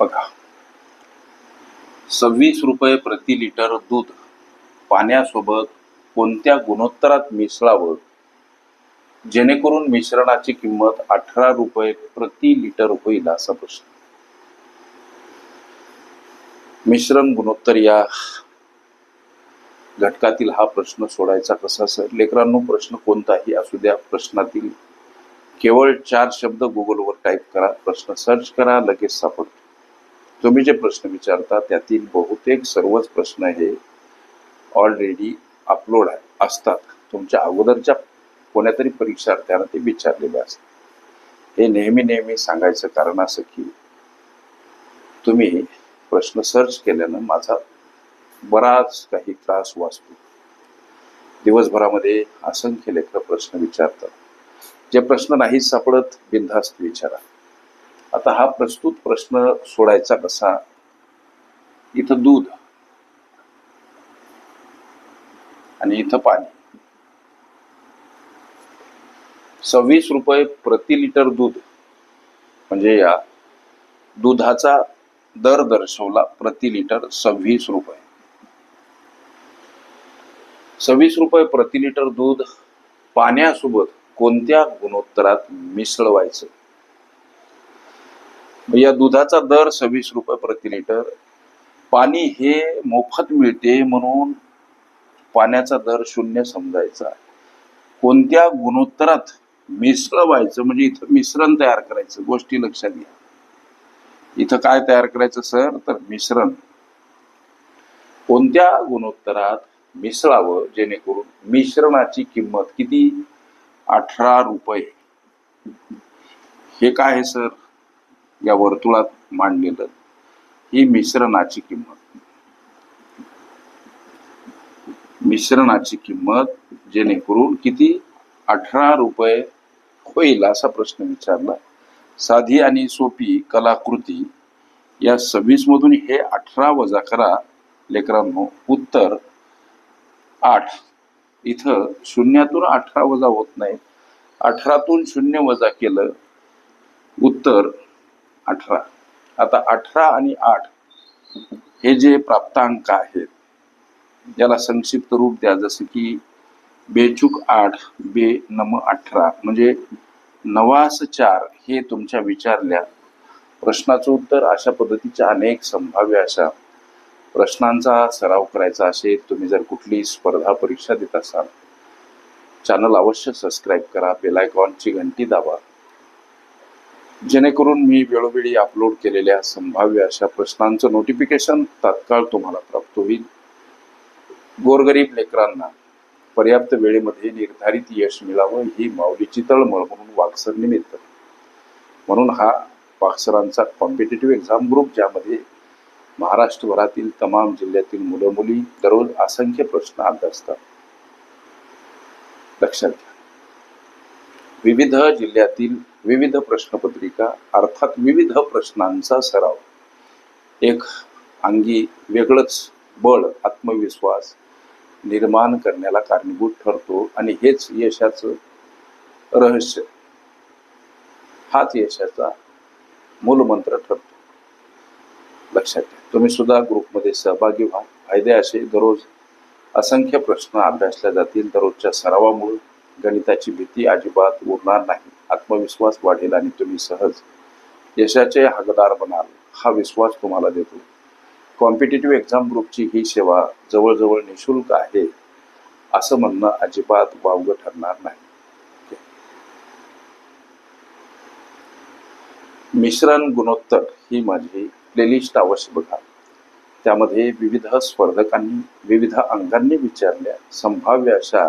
बघा. सव्वीस रुपये प्रति लिटर दूध पाण्यासोबत कोणत्या गुणोत्तरात मिसळावं? जेणेकरून मिश्रणाची किंमत अठरा रुपये प्रति लिटर होईल असा प्रश्न. मिश्रण गुणोत्तर या घटकातील हा प्रश्न सोडायचा कसा सर? लेकरांनो प्रश्न कोणताही असू द्या प्रश्नातील केवळ चार शब्द गुगलवर टाईप करा प्रश्न सर्च करा लगेच सापडतो. तुम्ही जे प्रश्न विचारता त्यातील बहुतेक सर्वच प्रश्न हे ऑलरेडी अपलोड असतात. तुमच्या अगोदरच्या कोणातरी परीक्षार्थ्यांना ते विचारलेले असतात. हे नेहमी नेहमी सांगायचं कारण असं की तुम्ही प्रश्न सर्च केल्यानं माझा बराच काही त्रास वाचतो. दिवसभरामध्ये असंख्य लेखक प्रश्न विचारतात. जे प्रश्न नाही सापडत बिनधास्त विचारा. आता हा प्रस्तुत प्रश्न सोडायचा कसा? इथं दूध. आणि इथं पाणी. सव्वीस रुपये प्रति लिटर दूध. म्हणजे या दुधाचा दर दर्शवला प्रति लिटर सव्वीस रुपये. सव्वीस रुपये प्रति लिटर दूध पाण्यासोबत कोणत्या गुणोत्तरात मिसळवायचं? या दुधाचा दर सव्वीस रुपये प्रति लिटर पाणी हे मोफत मिळते म्हणून पाण्याचा दर शून्य समजायचा. कोणत्या गुणोत्तरात मिसळवायचं म्हणजे इथं मिश्रण तयार करायचं गोष्टी लक्षात घ्या. इथं काय तयार करायचं सर? तर मिश्रण. कोणत्या गुणोत्तरात मिसळावं जेणेकरून मिश्रणाची किंमत किती? अठरा रुपये. हे काय आहे सर? या वर्तुळात मांडलेलं. ही मिश्रणाची किंमत. मिश्रणाची किंमत जेणेकरून किती? अठरा रुपये होईल असा प्रश्न विचारला. साधी आणि सोपी कलाकृती या सव्वीस मधून हे अठरा वजा करा. लेकरांनो उत्तर आठ. इथं शून्यातून अठरा वजा होत नाही. अठरातून शून्य वजा केलं. उत्तर अठरा. आता अठरा आणि आठ हे जे प्राप्तांक आहेत याला संक्षिप्त रूप द्या. जसं की बेचूक आठ बे नम अठरा. म्हणजे नवास चार हे तुमच्या विचारल्या. प्रश्नाचं उत्तर अशा पद्धतीच्या अनेक संभाव्य अशा प्रश्नांचा सराव करायचा असेल तुम्ही जर कुठली स्पर्धा परीक्षा देत असाल चॅनल अवश्य सबस्क्राईब करा. बेलायकॉनची घंटी दाबा. जेणेकरून मी वेळोवेळी अपलोड केलेल्या संभाव्य अशा प्रश्नांचं नोटिफिकेशन तात्काळ तुम्हाला प्राप्त होईल. गोरगरीब लेकरांना पर्याप्त वेळेमध्ये निर्धारित यश मिळावं ही माऊलीची तळमळ म्हणून वाक्सर निमित्त. म्हणून हा वाक्सरांचा कॉम्पिटेटिव्ह एक्झाम ग्रुप ज्यामध्ये महाराष्ट्रभरातील तमाम जिल्ह्यातील मुलं मुली दररोज असंख्य प्रश्न अभ्यासतात लक्षात घ्या. विविध जिल्ह्यातील विविध प्रश्नपत्रिका अर्थात विविध प्रश्नांचा सराव. एक अंगी वेगळंच बळ आत्मविश्वास निर्माण करण्याला कारणीभूत ठरतो आणि हेच यशाचं रहस्य. हाच यशाचा मूलमंत्र ठरतो. लक्षात घ्या तुम्ही सुद्धा ग्रुपमध्ये सहभागी व्हा. फायदे असे दररोज असंख्य प्रश्न अभ्यासल्या जातील दररोजच्या सरावामुळे. गणिताची भीती अजिबात उरणार नाही. आत्मविश्वास वाढेल आणि तुम्ही सहज यशाचे हकदार बनाल हा विश्वास तुम्हाला देतो. कॉम्पिटेटिव्ह एक्झाम ग्रुपची ही सेवा जवळजवळ निशुल्क आहे असं म्हणणं अजिबात वावगं ठरणार नाही. मिश्रण गुणोत्तर ही माझी प्लेलिस्ट अवश्य बघा. त्यामध्ये विविध स्पर्धकांनी विविध अंगांनी विचारल्या संभाव्य अशा